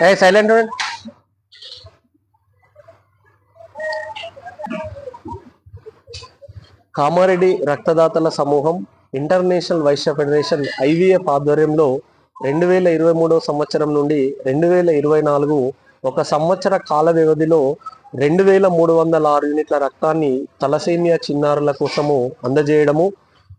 ఏ silent Kamareddy రక్తదాతల సమూహం international Vysya federation IVF ఆధ్వర్యంలో రెండు వేల ఇరవై మూడో సంవత్సరం నుండి రెండు వేల ఇరవై నాలుగు ఒక సంవత్సర కాల వ్యవధిలో రెండు వేల మూడు వందల ఆరు యూనిట్ల రక్తాన్ని తలసేమియా చిన్నారుల కోసము అందజేయడము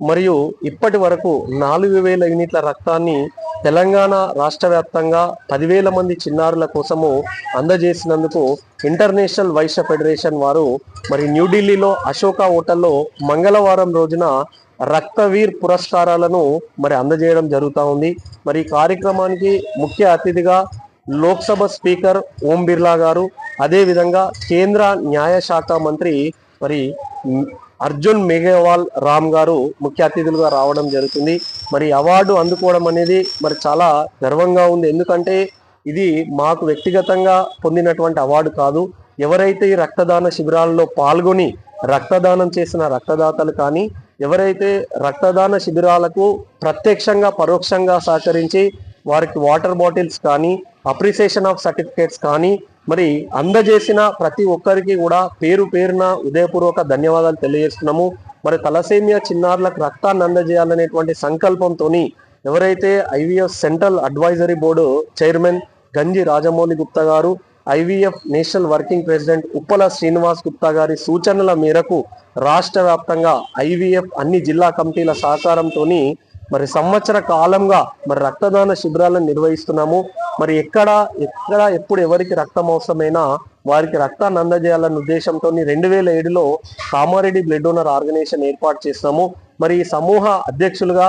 మరియు ఇప్పటి వరకు నాలుగు వేల యూనిట్ల రక్తాన్ని తెలంగాణ రాష్ట్ర వ్యాప్తంగా పదివేల మంది చిన్నారుల కోసము అందజేసినందుకు ఇంటర్నేషనల్ వైశ్య ఫెడరేషన్ వారు మరి న్యూఢిల్లీలో అశోక హోటల్లో మంగళవారం రోజున రక్తవీర్ పురస్కారాలను మరి అందజేయడం జరుగుతూ ఉంది. మరి ఈ కార్యక్రమానికి ముఖ్య అతిథిగా లోక్సభ స్పీకర్ ఓం బిర్లా గారు అదేవిధంగా కేంద్ర న్యాయశాఖ మంత్రి మరి అర్జున్ మేఘవాల్ రామ్ గారు ముఖ్య అతిథులుగా రావడం జరుగుతుంది. మరి అవార్డు అందుకోవడం అనేది మరి చాలా గర్వంగా ఉంది. ఎందుకంటే ఇది మాకు వ్యక్తిగతంగా పొందినటువంటి అవార్డు కాదు. ఎవరైతే ఈ రక్తదాన శిబిరాల్లో పాల్గొని రక్తదానం చేసిన రక్తదాతలు కానీ ఎవరైతే రక్తదాన శిబిరాలకు ప్రత్యక్షంగా పరోక్షంగా సహకరించి వారికి వాటర్ బాటిల్స్ కానీ అప్రిసియేషన్ ఆఫ్ సర్టిఫికేట్స్ కానీ మరి అందజేసిన ప్రతి ఒక్కరికి కూడా పేరు పేరున ఉదయపూర్వక ధన్యవాదాలు తెలియజేస్తున్నాము. మరి తలసేమియా చిన్నారులకు రక్తాన్ని అందజేయాలనేటువంటి సంకల్పంతో ఎవరైతే IVF central advisory board chairman Ganji Rajamouli Gupta garu IVF national working president Uppala Srinivas Gupta గారి సూచనల మేరకు రాష్ట్ర వ్యాప్తంగా ఐవీఎఫ్ అన్ని జిల్లా కమిటీల సహకారంతో మరి సంవత్సర కాలంగా మరి రక్తదాన శిబిరాలను నిర్వహిస్తున్నాము. మరి ఎక్కడ ఎక్కడ ఎప్పుడు ఎవరికి రక్తం అవసరమైనా వారికి రక్తాన్ని అందజేయాలన్న ఉద్దేశంతో రెండు వేల ఏడులో కామారెడ్డి బ్లడ్ డోనర్ ఆర్గనైజేషన్ ఏర్పాటు చేస్తాము. మరి ఈ సమూహ అధ్యక్షులుగా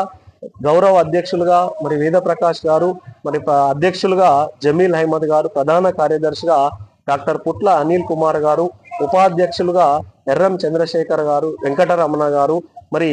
గౌరవ అధ్యక్షులుగా మరి వేద ప్రకాష్ గారు మరి ప- అధ్యక్షులుగా జమీల్ అహ్మద్ గారు ప్రధాన కార్యదర్శిగా డాక్టర్ పుట్ల అనిల్ కుమార్ గారు ఉపాధ్యక్షులుగా ఎర్రం చంద్రశేఖర్ గారు వెంకటరమణ గారు మరి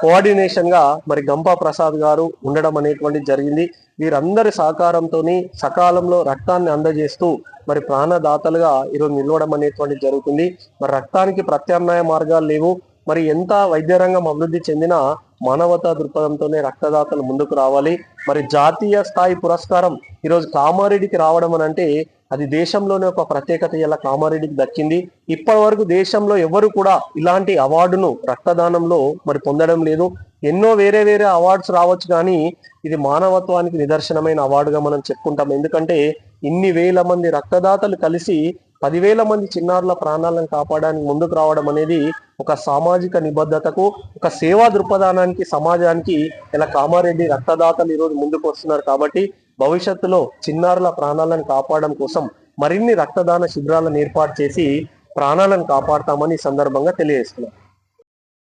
కోఆర్డినేషన్గా మరి గంపా ప్రసాద్ గారు ఉండడం అనేటువంటి జరిగింది. వీరందరి సహకారంతో సకాలంలో రక్తాన్ని అందజేస్తూ మరి ప్రాణదాతలుగా ఈరోజు నిలవడం అనేటువంటి జరుగుతుంది. మరి రక్తానికి ప్రత్యామ్నాయ మార్గాలు లేవు. మరి ఎంత వైద్య రంగం అభివృద్ధి చెందిన మానవతా దృక్పథంతోనే రక్తదాతలు ముందుకు రావాలి. మరి జాతీయ స్థాయి పురస్కారం ఈరోజు కామారెడ్డికి రావడం అని అంటే అది దేశంలోనే ఒక ప్రత్యేకత ఇలా కామారెడ్డికి దక్కింది. ఇప్పటి వరకు దేశంలో ఎవరు కూడా ఇలాంటి అవార్డును రక్తదానంలో మరి పొందడం లేదు. ఎన్నో వేరే వేరే అవార్డ్స్ రావచ్చు కానీ ఇది మానవత్వానికి నిదర్శనమైన అవార్డుగా మనం చెప్పుకుంటాం. ఎందుకంటే ఇన్ని వేల మంది రక్తదాతలు కలిసి పదివేల మంది చిన్నారుల ప్రాణాలను కాపాడడానికి ముందుకు రావడం అనేది ఒక సామాజిక నిబద్ధతకు ఒక సేవా దృక్పథానానికి సమాజానికి ఇలా కామారెడ్డి రక్తదాతలు ఈరోజు ముందుకు వస్తున్నారు. కాబట్టి భవిష్యత్తులో చిన్నారుల ప్రాణాలను కాపాడడం కోసం మరిన్ని రక్తదాన శిబిరాలను ఏర్పాటు చేసి ప్రాణాలను కాపాడతామని సందర్భంగా తెలియజేస్తున్నారు